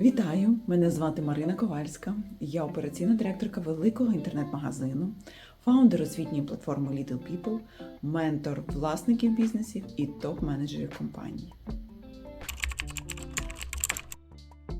Вітаю! Мене звати Марина Ковальська. Я операційна директорка великого інтернет-магазину, фаундер освітньої платформи Little People, ментор власників бізнесів і топ-менеджерів компаній.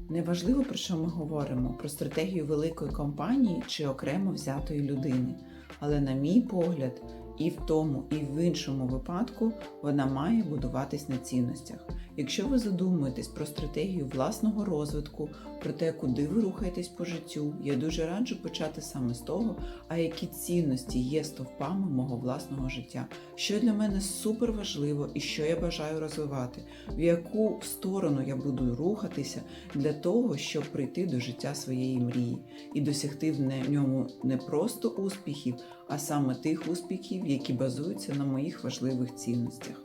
Неважливо, про що ми говоримо, про стратегію великої компанії чи окремо взятої людини. Але, на мій погляд, і в тому, і в іншому випадку вона має будуватись на цінностях. Якщо ви задумуєтесь про стратегію власного розвитку, про те, куди ви рухаєтесь по життю, я дуже раджу почати саме з того, а які цінності є стовпами мого власного життя, що для мене супер важливо і що я бажаю розвивати, в яку сторону я буду рухатися для того, щоб прийти до життя своєї мрії? І досягти в ньому не просто успіхів, а саме тих успіхів, які базуються на моїх важливих цінностях.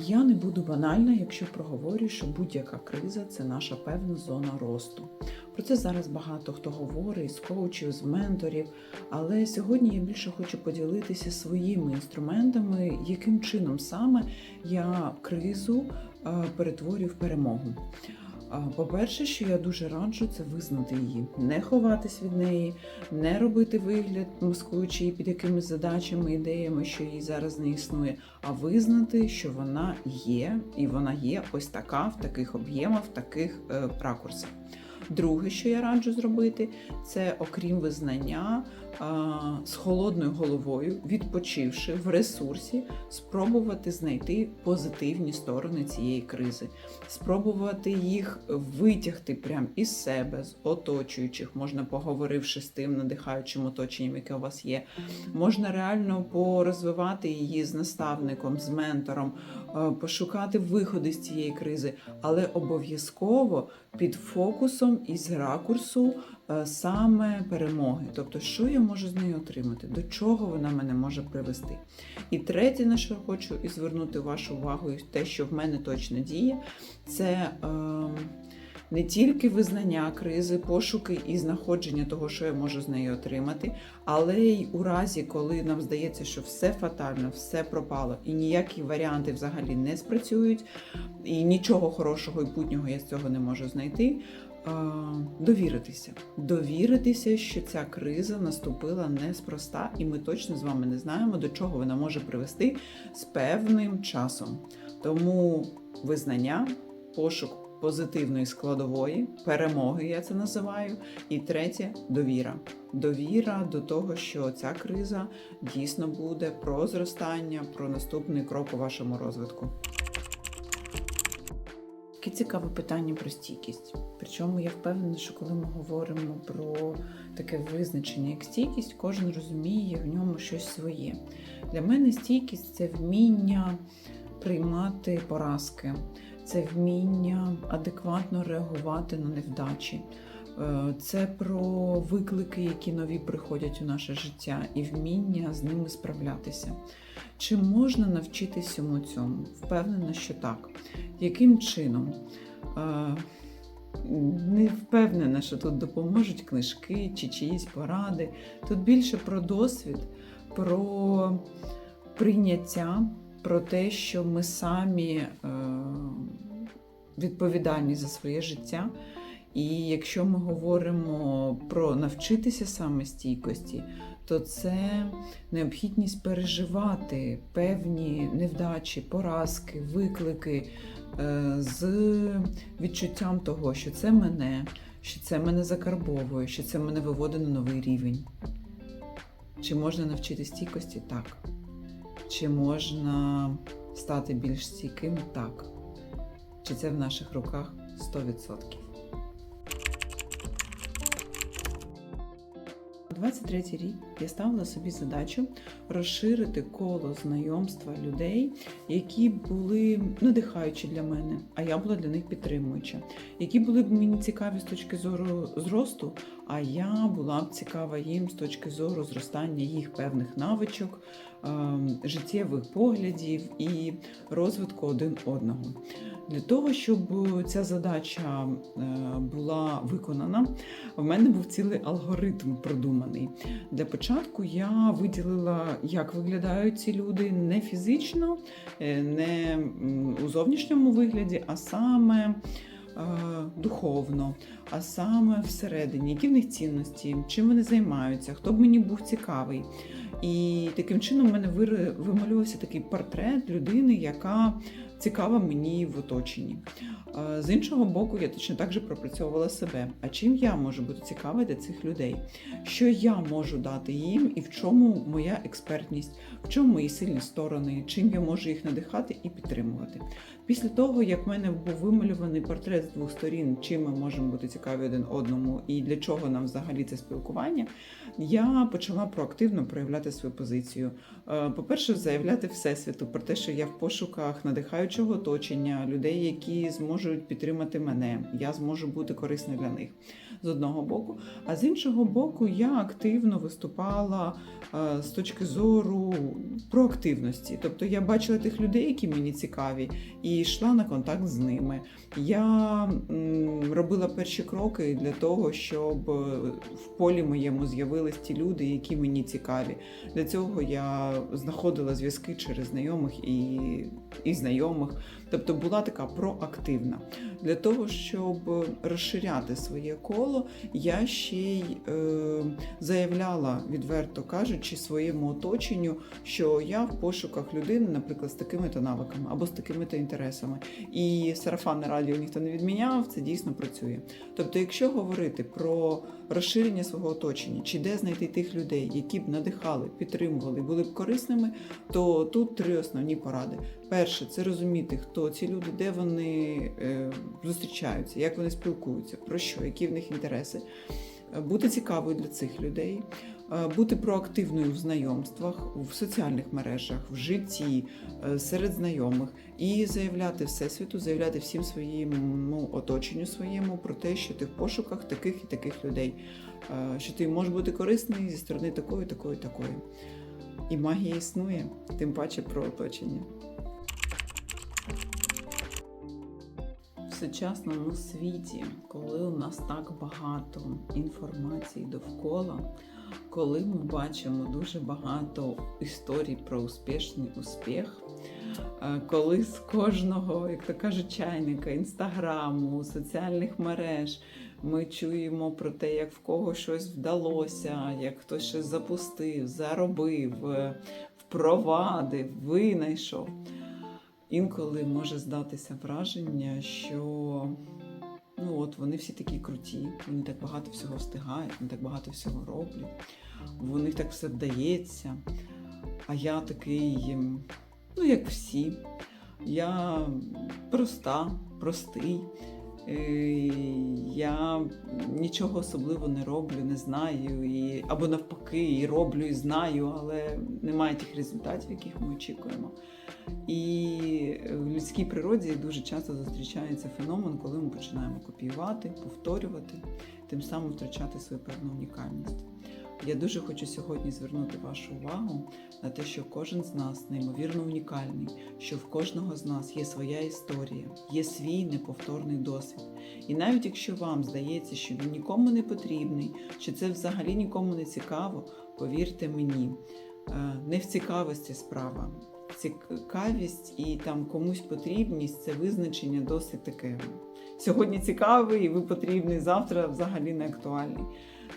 Я не буду банальна, якщо проговорю, що будь-яка криза це наша певна зона росту. Про це зараз багато хто говорить з коучів, з менторів. Але сьогодні я більше хочу поділитися своїми інструментами, яким чином саме я кризу е, перетворюю в перемогу. По-перше, що я дуже раджу, це визнати її, не ховатись від неї, не робити вигляд, маскуючи її під якимись задачами, ідеями, що її зараз не існує, а визнати, що вона є, і вона є ось така в таких об'ємах, в таких е, ракурсах. Друге, що я раджу зробити, це окрім визнання з холодною головою, відпочивши в ресурсі, спробувати знайти позитивні сторони цієї кризи, спробувати їх витягти прямо із себе, з оточуючих, можна поговоривши з тим надихаючим оточенням, яке у вас є. Можна реально порозвивати її з наставником, з ментором, пошукати виходи з цієї кризи, але обов'язково під фокусом і із ракурсу е, саме перемоги. Тобто, що я можу з нею отримати, до чого вона мене може привести. І третє, на що хочу і звернути вашу увагу, і те, що в мене точно діє, це. Е, не тільки визнання кризи, пошуки і знаходження того, що я можу з нею отримати, але й у разі, коли нам здається, що все фатально, все пропало, і ніякі варіанти взагалі не спрацюють, і нічого хорошого і путнього я з цього не можу знайти. Довіритися, довіритися, що ця криза наступила неспроста, і ми точно з вами не знаємо, до чого вона може привести з певним часом. Тому визнання, пошук позитивної складової, перемоги, я це називаю. І третє довіра. Довіра до того, що ця криза дійсно буде про зростання, про наступний крок у вашому розвитку. Таке цікаве питання про стійкість. Причому я впевнена, що коли ми говоримо про таке визначення як стійкість, кожен розуміє в ньому щось своє. Для мене стійкість це вміння приймати поразки, це вміння адекватно реагувати на невдачі. Е, Це про виклики, які нові приходять у наше життя, і вміння з ними справлятися. Чи можна навчитись всьому цьому? Впевнена, що так. Яким чином? Е, Не впевнена, що тут допоможуть книжки чи чиїсь поради. Тут більше про досвід, про прийняття, про те, що ми самі е, відповідальні за своє життя. І якщо ми говоримо про навчитися саме стійкості, то це необхідність переживати певні невдачі, поразки, виклики е, з відчуттям того, що це мене, що це мене закарбовує, що це мене виводить на новий рівень. Чи можна навчити стійкості? Так. Чи можна стати більш стійким? Так. Чи це в наших руках 100%? 23 рік я ставила собі задачу розширити коло знайомства людей, які були надихаючі для мене, а я була для них підтримуюча, які були б мені цікаві з точки зору зросту, а я була б цікава їм з точки зору зростання їх певних навичок, ем, життєвих поглядів і розвитку один одного. Для того, щоб ця задача е, була виконана, в мене був цілий алгоритм продуманий. Для початку я виділила, як виглядають ці люди не фізично, е, не у зовнішньому вигляді, а саме е, духовно, а саме всередині, які в них цінності, чим вони займаються, хто б мені був цікавий. І таким чином в мене вималювався такий портрет людини, яка цікава мені в оточенні. З іншого боку, я точно так же пропрацьовувала себе. А чим я можу бути цікава для цих людей? Що я можу дати їм, і в чому моя експертність, в чому мої сильні сторони, чим я можу їх надихати і підтримувати. Після того, як в мене був вималюваний портрет з двох сторін, чим ми можемо бути цікаві один одному і для чого нам взагалі це спілкування, я почала проактивно проявляти свою позицію. По-перше, заявляти всесвіту про те, що я в пошуках надихаючого оточення, людей, які зможуть підтримати мене, я зможу бути корисна для них з одного боку. А з іншого боку, я активно виступала е, з точки зору проактивності. Тобто я бачила тих людей, які мені цікаві, і йшла на контакт з ними. Я робила перші кроки для того, щоб е, в полі моєму з'явились ті люди, які мені цікаві. Для цього я знаходила зв'язки через знайомих і, і знайомих. Тобто була така проактивна. Для того, щоб розширяти своє коло, я ще й е, заявляла, відверто кажучи, своєму оточенню, що я в пошуках людини, наприклад, з такими-то навиками або з такими-то інтересами. І сарафанне радіо ніхто не відміняв, це дійсно працює. Тобто, якщо говорити про розширення свого оточення, чи де знайти тих людей, які б надихали, підтримували, були б корисними, то тут три основні поради. Перше, це розуміти, хто ці люди, де вони е, зустрічаються, як вони спілкуються, про що, які в них інтереси. Е, Бути цікавою для цих людей, е, бути проактивною в знайомствах, в соціальних мережах, в житті, е, серед знайомих і заявляти всесвіту, заявляти всім своєму оточенню своєму про те, що ти в пошуках таких і таких людей, що ти можеш бути корисний зі сторони такої, такої, такої. І магія існує, тим паче про оточення. Сучасному світі, коли у нас так багато інформації довкола, коли ми бачимо дуже багато історій про успішний успіх, е, коли з кожного, як то кажуть, чайника, інстаграму, соціальних мереж ми чуємо про те, як в кого щось вдалося, як хтось щось запустив, заробив, е, впровадив, винайшов. Інколи може здатися враження, що ну от вони всі такі круті, вони так багато всього встигають, вони так багато всього роблять, у них так все вдається. А я такий, ну як всі, я проста, простий. Я нічого особливо не роблю, не знаю, і, або навпаки, і роблю, і знаю, але немає тих результатів, яких ми очікуємо. І в людській природі дуже часто зустрічається феномен, коли ми починаємо копіювати, повторювати, тим самим втрачати свою певну унікальність. Я дуже хочу сьогодні звернути вашу увагу на те, що кожен з нас неймовірно унікальний, що в кожного з нас є своя історія, є свій неповторний досвід. І навіть якщо вам здається, що він нікому не потрібний, що це взагалі нікому не цікаво, повірте мені, е, не в цікавості справа. Цікавість і там комусь потрібність це визначення досить таке. Сьогодні цікавий, і ви потрібний, завтра взагалі не актуальний.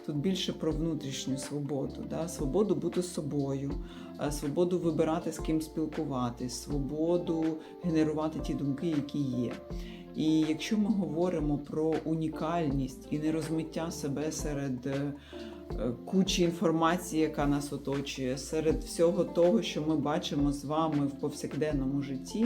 Тут більше про внутрішню свободу, да? свободу бути собою, е, свободу вибирати з ким спілкуватись, свободу генерувати ті думки, які є. І якщо ми говоримо про унікальність і нерозмиття себе серед е, е, кучі інформації, яка нас оточує, серед всього того, що ми бачимо з вами в повсякденному житті,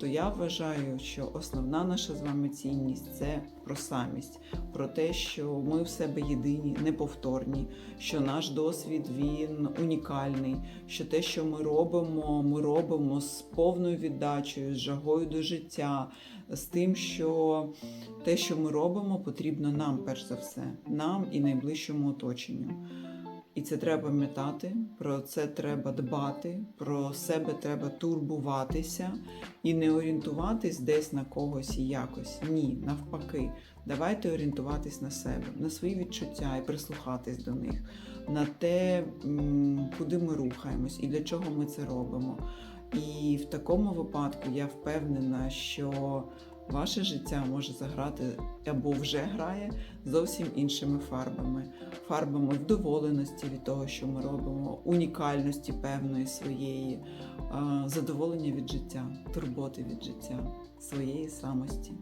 то я вважаю, що основна наша з вами цінність це про самість, про те, що ми в себе єдині, неповторні, що наш досвід він унікальний, що те, що ми робимо, ми робимо з повною віддачею, з жагою до життя, з тим, що те, що ми робимо, потрібно нам, перш за все, нам і найближчому оточенню. І це треба пам'ятати, про це треба дбати, про себе треба турбуватися і не орієнтуватись десь на когось і якось. Ні, навпаки, давайте орієнтуватись на себе, на свої відчуття і прислухатись до них, на те, куди ми рухаємось і для чого ми це робимо. І в такому випадку я впевнена, що ваше життя може заграти або вже грає зовсім іншими фарбами, фарбами вдоволеності від того, що ми робимо, унікальності певної своєї, задоволення від життя, турботи від життя, своєї самості.